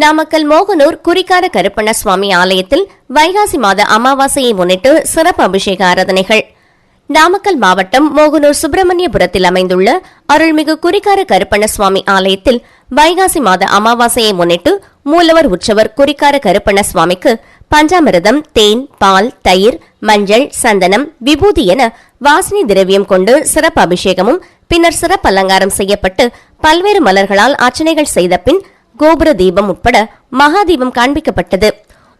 நாமக்கல் மோகனூர் குறிக்கார கருப்பண்ண சுவாமி ஆலயத்தில் வைகாசி மாத அமாவாசையை முன்னிட்டு சிறப்பு அபிஷேக ஆராதனைகள். நாமக்கல் மாவட்டம் மோகனூர் சுப்பிரமணியபுரத்தில் அமைந்துள்ள அருள்மிகு குறிக்கார கருப்பண்ண சுவாமி ஆலயத்தில் வைகாசி மாத அமாவாசையை முன்னிட்டு மூலவர் உற்சவர் குறிக்கார கருப்பண்ண சுவாமிக்கு பஞ்சாமிரதம் தேன் பால் தயிர் மஞ்சள் சந்தனம் விபூதி என வாசனை திரவியம் கொண்டு சிறப்பு அபிஷேகமும் பின்னர் சிறப்பு அலங்காரம் செய்யப்பட்டு பல்வேறு மலர்களால் அர்ச்சனைகள் செய்த பின் கோபுர தீபம் உட்பட மகாதீபம் காண்பிக்கப்பட்டது.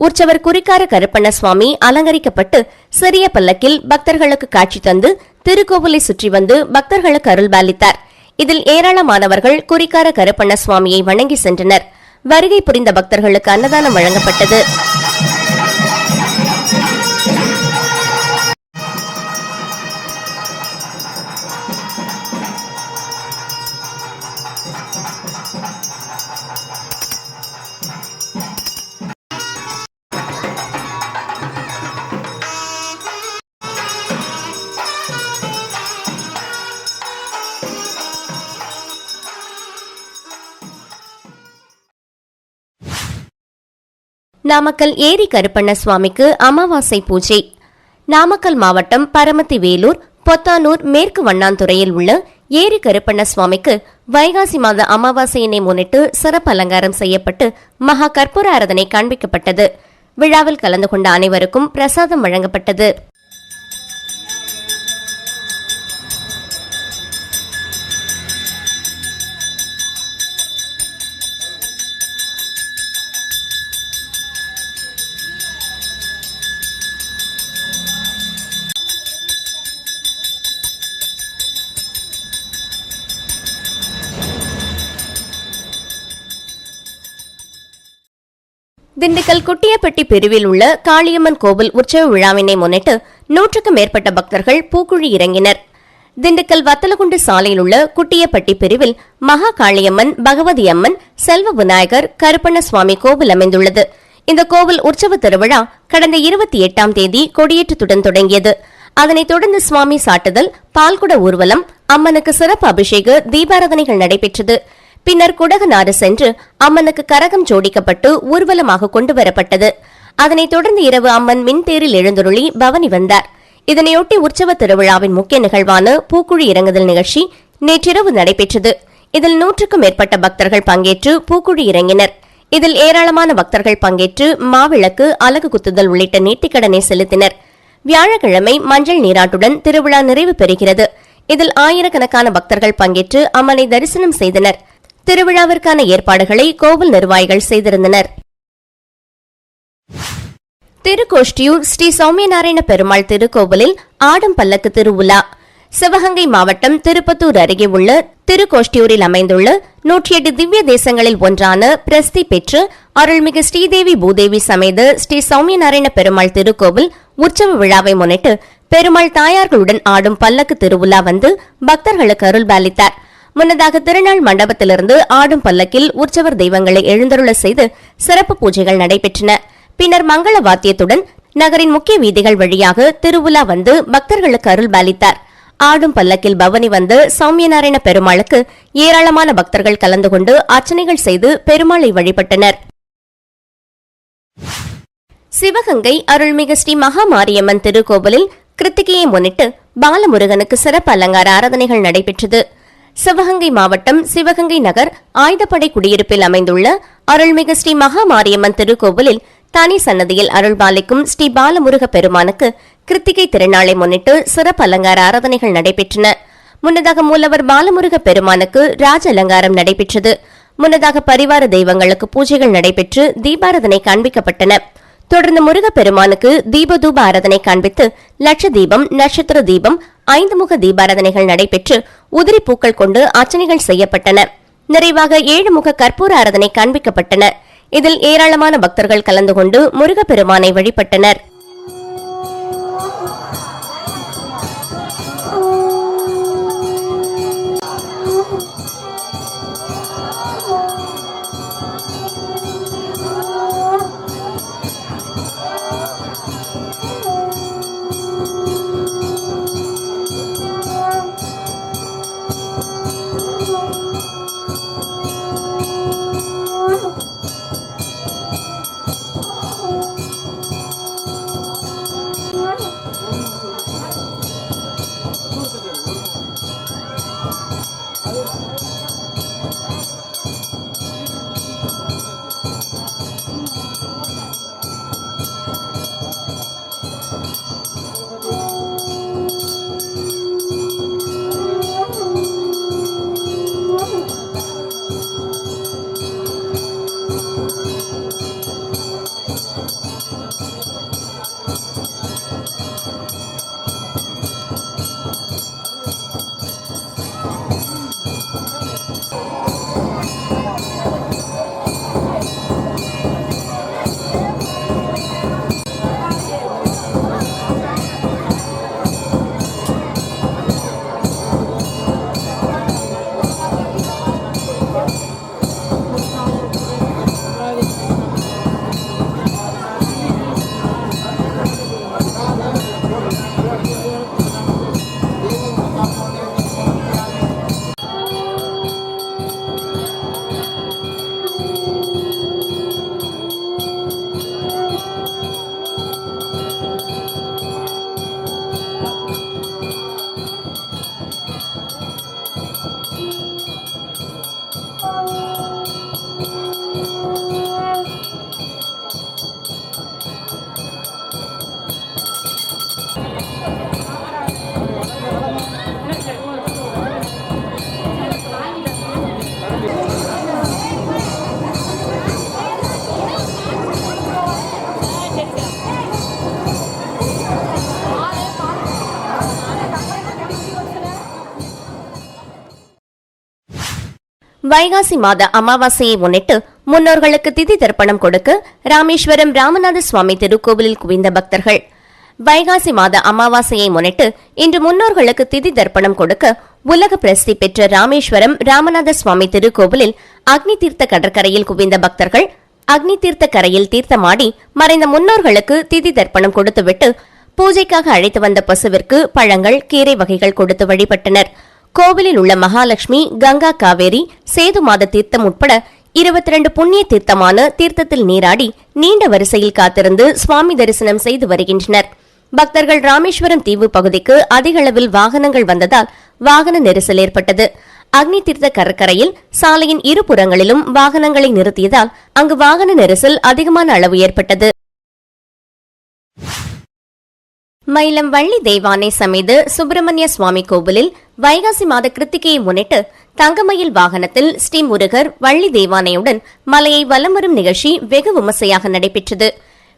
உற்சவர் குறிக்கார கருப்பண்ண சுவாமி அலங்கரிக்கப்பட்டு சிறிய பல்லக்கில் பக்தர்களுக்கு காட்சி தந்து திருக்கோவிலை சுற்றி வந்து பக்தர்களுக்கு அருள்பாலித்தார் இதில் ஏராளமானவர்கள் குறிக்கார கருப்பண்ண சுவாமியை வணங்கி சென்றனர். வருகை புரிந்த பக்தர்களுக்கு அன்னதானம் வழங்கப்பட்டது. நாமக்கல் ஏரி கருப்பண்ண சுவாமிக்கு அமாவாசை பூஜை. நாமக்கல் மாவட்டம் பரமத்தி வேலூர் பொத்தானூர் மேற்கு வண்ணாந்துறையில் உள்ள ஏரி கருப்பண்ண சுவாமிக்கு வைகாசி மாத அமாவாசையினை முன்னிட்டு சிறப்பு அலங்காரம் செய்யப்பட்டு மகா கற்பூர ஆராதனை காண்பிக்கப்பட்டது. விழாவில் கலந்து கொண்ட அனைவருக்கும் பிரசாதம் வழங்கப்பட்டது. திண்டுக்கல் குட்டியப்பட்டி பிரிவில் உள்ள காளியம்மன் கோவில் உற்சவ விழாவினை முன்னிட்டு நூற்றுக்கும் மேற்பட்ட பக்தர்கள் பூக்குழி இறங்கினர். திண்டுக்கல் வத்தலகுண்டு சாலையில் உள்ள குட்டியப்பட்டி பிரிவில் மகா காளியம்மன் பகவதி அம்மன் செல்வ விநாயகர் கருப்பண்ண சுவாமி கோவில் அமைந்துள்ளது. இந்த கோவில் உற்சவ திருவிழா கடந்த இருபத்தி எட்டாம் தேதி கொடியேற்றத்துடன் தொடங்கியது. அதனைத் தொடர்ந்து சுவாமி சாட்டுதல் பால்குட ஊர்வலம் அம்மனுக்கு சிறப்பு அபிஷேக தீபாராதனைகள் நடைபெற்றது. பின்னர் குடகநாடு சென்று அம்மனுக்கு கரகம் ஜோடிக்கப்பட்டு ஊர்வலமாக கொண்டு வரப்பட்டது அதனைத் தொடர்ந்து இரவு அம்மன் மின்தேரில் எழுந்தருளி பவனி வந்தார். இதனையொட்டி உற்சவ திருவிழாவின் முக்கிய நிகழ்வான பூக்குழி இறங்குதல் நிகழ்ச்சி நேற்றிரவு நடைபெற்றது. இதில் நூற்றுக்கும் மேற்பட்ட பக்தர்கள் பங்கேற்று பூக்குழி இறங்கினர். இதில் ஏராளமான பக்தர்கள் பங்கேற்று மாவிளக்கு அலகு குத்துதல் உள்ளிட்ட நேர்த்திக்கடனை செலுத்தினர். வியாழக்கிழமை மஞ்சள் நீராட்டுடன் திருவிழா நிறைவு பெறுகிறது. இதில் ஆயிரக்கணக்கான பக்தர்கள் பங்கேற்று அம்மனை தரிசனம் செய்தனர். திருவிழாவிற்கான ஏற்பாடுகளை கோவில் நிர்வாகிகள் செய்திருந்தனர். திருக்கோஷ்டியூர் ஸ்ரீ சௌமியநாராயண பெருமாள் திருக்கோவிலில் ஆடம் பல்லக்கு திருவுலா சிவகங்கை மாவட்டம் திருப்பத்தூர் அருகே உள்ள திருக்கோஷ்டியூரில் அமைந்துள்ள நூற்றி எட்டு திவ்ய தேசங்களில் ஒன்றான பிரஸ்தி பெற்று அருள்மிகு ஸ்ரீதேவி பூதேவி சமேத ஸ்ரீ சௌமியநாராயண பெருமாள் திருக்கோவில் உற்சவ விழாவை முன்னிட்டு பெருமாள் தாயார்களுடன் ஆடும் பல்லக்கு திருவிழா வந்து பக்தர்களுக்கு அருள்பாலித்தார். முன்னதாக திருநாள் மண்டபத்திலிருந்து ஆடும் பல்லக்கில் உற்சவர் தெய்வங்களை எழுந்தருள செய்து சிறப்பு பூஜைகள் நடைபெற்றன. பின்னர் மங்கள வாத்தியத்துடன் நகரின் முக்கிய வீதிகள் வழியாக திருவுலா வந்து பக்தர்களுக்கு அருள் பாலித்தார். ஆடும் பல்லக்கில் பவனி வந்து சௌமியநாராயண பெருமாளுக்கு ஏராளமான பக்தர்கள் கலந்து கொண்டு அர்ச்சனைகள் செய்து பெருமாளை வழிபட்டனர். சிவகங்கை அருள்மிகு ஸ்ரீ மகாமாரியம்மன் திருக்கோவிலில் கிருத்திகையை முன்னிட்டு பாலமுருகனுக்கு சிறப்பு அலங்கார ஆராதனைகள் நடைபெற்றது. சிவகங்கை மாவட்டம் சிவகங்கை நகர் ஆயுதப்படை குடியிருப்பில் அமைந்துள்ள அருள்மிகு ஸ்ரீ மகாமாரியம்மன் திருக்கோவிலில் தனி சன்னதியில் அருள்பாலிக்கும் ஸ்ரீ பாலமுருக பெருமானுக்கு கிருத்திகை திருநாளை முன்னிட்டு சிறப்பு அலங்கார ஆராதனைகள் நடைபெற்றன. முன்னதாக மூலவர் பாலமுருக பெருமானுக்கு ராஜ அலங்காரம் நடைபெற்றது. முன்னதாக பரிவார தெய்வங்களுக்கு பூஜைகள் நடைபெற்று தீபாரதனை காண்பிக்கப்பட்டன. தொடர்ந்து முருகப்பெருமானுக்கு தீபதூப ஆராதனை காண்பித்து லட்ச தீபம் நட்சத்திர தீபம் ஐந்து முக தீபாராதனைகள் நடைபெற்று உதிரி பூக்கள் கொண்டு அர்ச்சனைகள் செய்யப்பட்டன. நிறைவாக ஏழு முக கற்பூர ஆராதனை காண்பிக்கப்பட்டன. இதில் ஏராளமான பக்தர்கள் கலந்து கொண்டு முருகப்பெருமானை வழிபட்டனர். வைகாசி மாத அமாவாசையை முன்னிட்டு முன்னோர்களுக்கு திதி தர்ப்பணம் கொடுக்க ராமேஸ்வரம் ராமநாத சுவாமி திருக்கோவிலில் குவிந்த பக்தர்கள். வைகாசி மாத அமாவாசையை முன்னிட்டு இன்று முன்னோர்களுக்கு திதி தர்ப்பணம் கொடுக்க உலக பிரசித்தி பெற்ற ராமேஸ்வரம் ராமநாத சுவாமி திருக்கோவிலில் அக்னி தீர்த்த கடற்கரையில் குவிந்த பக்தர்கள் அக்னி தீர்த்த கரையில் தீர்த்தமாடி மறைந்த முன்னோர்களுக்கு திதி தர்ப்பணம் கொடுத்துவிட்டு பூஜைக்காக அழைத்து வந்த பசுவிற்கு பழங்கள் கீரை வகைகள் கொடுத்து வழிபட்டனா் கோவிலில் உள்ள மகாலட்சுமி கங்கா காவேரி சேது மாத தீர்த்தம் உட்பட இருபத்தி ரெண்டு புண்ணிய தீர்த்தமான தீர்த்தத்தில் நீராடி நீண்ட வரிசையில் காத்திருந்து சுவாமி தரிசனம் செய்து வருகின்றனர். பக்தர்கள் ராமேஸ்வரம் தீவு பகுதிக்கு அதிக அளவில் வாகனங்கள் வந்ததால் வாகன நெரிசல் ஏற்பட்டது. அக்னி தீர்த்த கடற்கரையில் சாலையின் இருபுறங்களிலும் வாகனங்களை நிறுத்தியதால் அங்கு வாகன நெரிசல் அதிகமான அளவு ஏற்பட்டது. மயிலம் வள்ளி தெய்வானை சமேத சுப்பிரமணிய சுவாமி கோவிலில் வைகாசி மாத கிருத்திகையை முன்னிட்டு தங்கமயில் வாகனத்தில் ஸ்ரீ முருகர் வள்ளி தெய்வானையுடன் மலையை வலம் வரும் நிகழ்ச்சி வெகு விமர்சையாக நடைபெற்றது.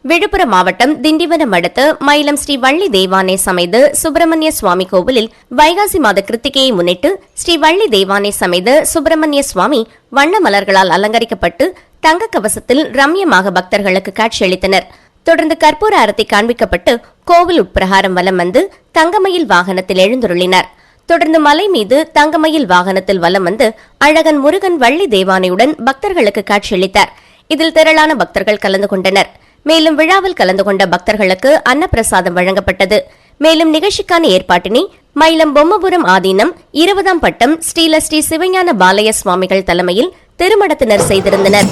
விழுப்புரம் மாவட்டம் திண்டிவனம் அடுத்த மயிலம் ஸ்ரீ வள்ளி தெய்வானை சமேத சுப்பிரமணிய சுவாமி கோவிலில் வைகாசி மாத கிருத்திகையை முன்னிட்டு ஸ்ரீ வள்ளி தெய்வானை சமேத சுப்பிரமணிய சுவாமி வண்ண மலர்களால் அலங்கரிக்கப்பட்டு தங்க கவசத்தில் ரம்யமாக பக்தர்களுக்கு காட்சியளித்தனர். தொடர்ந்து கற்பூர அரத்தை காண்பிக்கப்பட்டு கோவில் உட்பிரகாரம் வலம் வந்து தங்கமயில் வாகனத்தில் எழுந்துருளினார். தொடர்ந்து மலை மீது தங்கமயில் வாகனத்தில் வலம் வந்து அழகன் முருகன் வள்ளி தேவானையுடன் பக்தர்களுக்கு காட்சியளித்தார். இதில் திரளான பக்தர்கள் கலந்து கொண்டனர். மேலும் விழாவில் கலந்து கொண்ட பக்தர்களுக்கு அன்னப்பிரசாதம் வழங்கப்பட்டது. மேலும் நிகழ்ச்சிக்கான ஏற்பாட்டினை மயிலம் பொம்மபுரம் ஆதீனம் இருபதாம் பட்டம் ஸ்ரீல ஸ்ரீ சிவஞான பாலய சுவாமிகள் தலைமையில் திருமணத்தினர் செய்திருந்தனர்.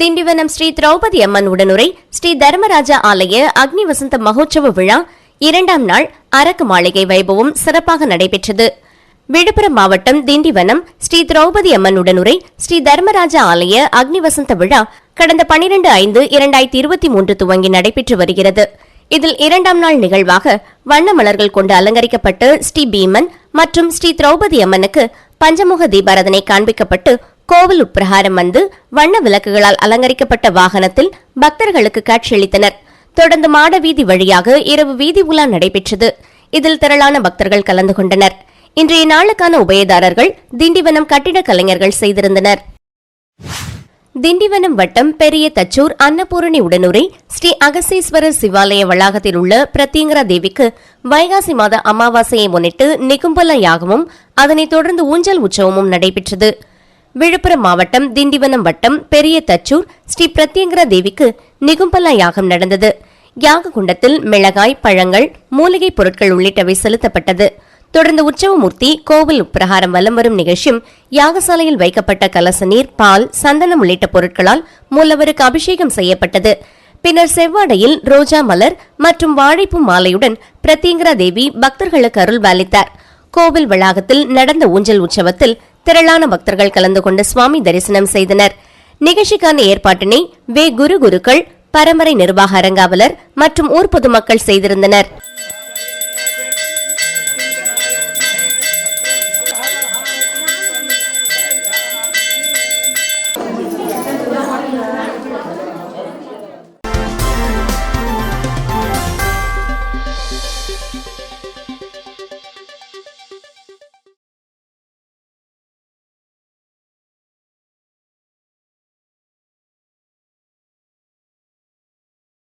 திண்டிவனம் ஸ்ரீ திரௌபதி அம்மன் உடனுரை ஸ்ரீ தர்மராஜா ஆலய அக்னி வசந்த மகோற்சவ விழா இரண்டாம் நாள் அரக்கு மாளிகை வைபவம் சிறப்பாக நடைபெற்றது. விழுப்புரம் மாவட்டம் திண்டிவனம் ஸ்ரீ திரௌபதி அம்மன் உடனுரை ஸ்ரீ தர்மராஜா ஆலய அக்னி வசந்த விழா கடந்த பனிரெண்டு ஐந்து இரண்டாயிரத்தி இருபத்தி மூன்று துவங்கி நடைபெற்று வருகிறது. இதில் இரண்டாம் நாள் நிகழ்வாக வண்ண மலர்கள் கொண்டு அலங்கரிக்கப்பட்டு ஸ்ரீ பீமன் மற்றும் ஸ்ரீ திரௌபதி அம்மனுக்கு பஞ்சமுக தீபாரதனை காண்பிக்கப்பட்டு கோவில் உட்பிரகாரம் வந்து வண்ண விளக்குகளால் அலங்கரிக்கப்பட்ட வாகனத்தில் பக்தர்களுக்கு காட்சியளித்தனர். தொடர்ந்து மாட வீதி வழியாக இரவு வீதி உலா நடைபெற்றது. இதில் திரளான பக்தர்கள் கலந்து கொண்டனர். இன்றைய நாளுக்கான உபயதாரர்கள் திண்டிவனம் கட்டிட கலைஞர்கள் செய்திருந்தனர். திண்டிவனம் வட்டம் பெரிய தச்சூர் அன்னபூரணி உடனுரை ஸ்ரீ அகசீஸ்வரர் சிவாலய வளாகத்தில் உள்ள பிரத்யங்கரா தேவிக்கு வைகாசி மாத அமாவாசையை முன்னிட்டு நிகும்பல யாகமும் அதனைத் தொடர்ந்து ஊஞ்சல் உற்சவமும் நடைபெற்றது. விழுப்புரம் மாவட்டம் திண்டிவனம் வட்டம் பெரிய தச்சூர் ஸ்ரீ பிரத்யங்கரா தேவிக்கு நிகும்பல யாகம் நடந்தது. யாக குண்டத்தில் மிளகாய் பழங்கள் மூலிகைப் பொருட்கள் உள்ளிட்டவை செலுத்தப்பட்டது. தொடர்ந்து உற்சவமூர்த்தி கோவில் உப்பிரகாரம் வலம் வரும் நிகழ்ச்சியும் யாகசாலையில் வைக்கப்பட்ட கலச நீர் பால் சந்தனம் உள்ளிட்ட பொருட்களால் மூலவருக்கு அபிஷேகம் செய்யப்பட்டது. பின்னர் செவ்வாடையில் ரோஜா மலர் மற்றும் வாழைப்பூ மாலையுடன் பிரத்யங்கரா தேவி பக்தர்களுக்கு அருள் பாலித்தார் கோவில் வளாகத்தில் நடந்த ஊஞ்சல் உற்சவத்தில் திரளான பக்தர்கள் கலந்து கொண்டு சுவாமி தரிசனம் செய்தனர். நிகழ்ச்சிக்கான ஏற்பாட்டினை வே குரு குருக்கள் பரம்பரை நிர்வாக அரங்காவலர் மற்றும் ஊர் பொதுமக்கள் செய்திருந்தனர்.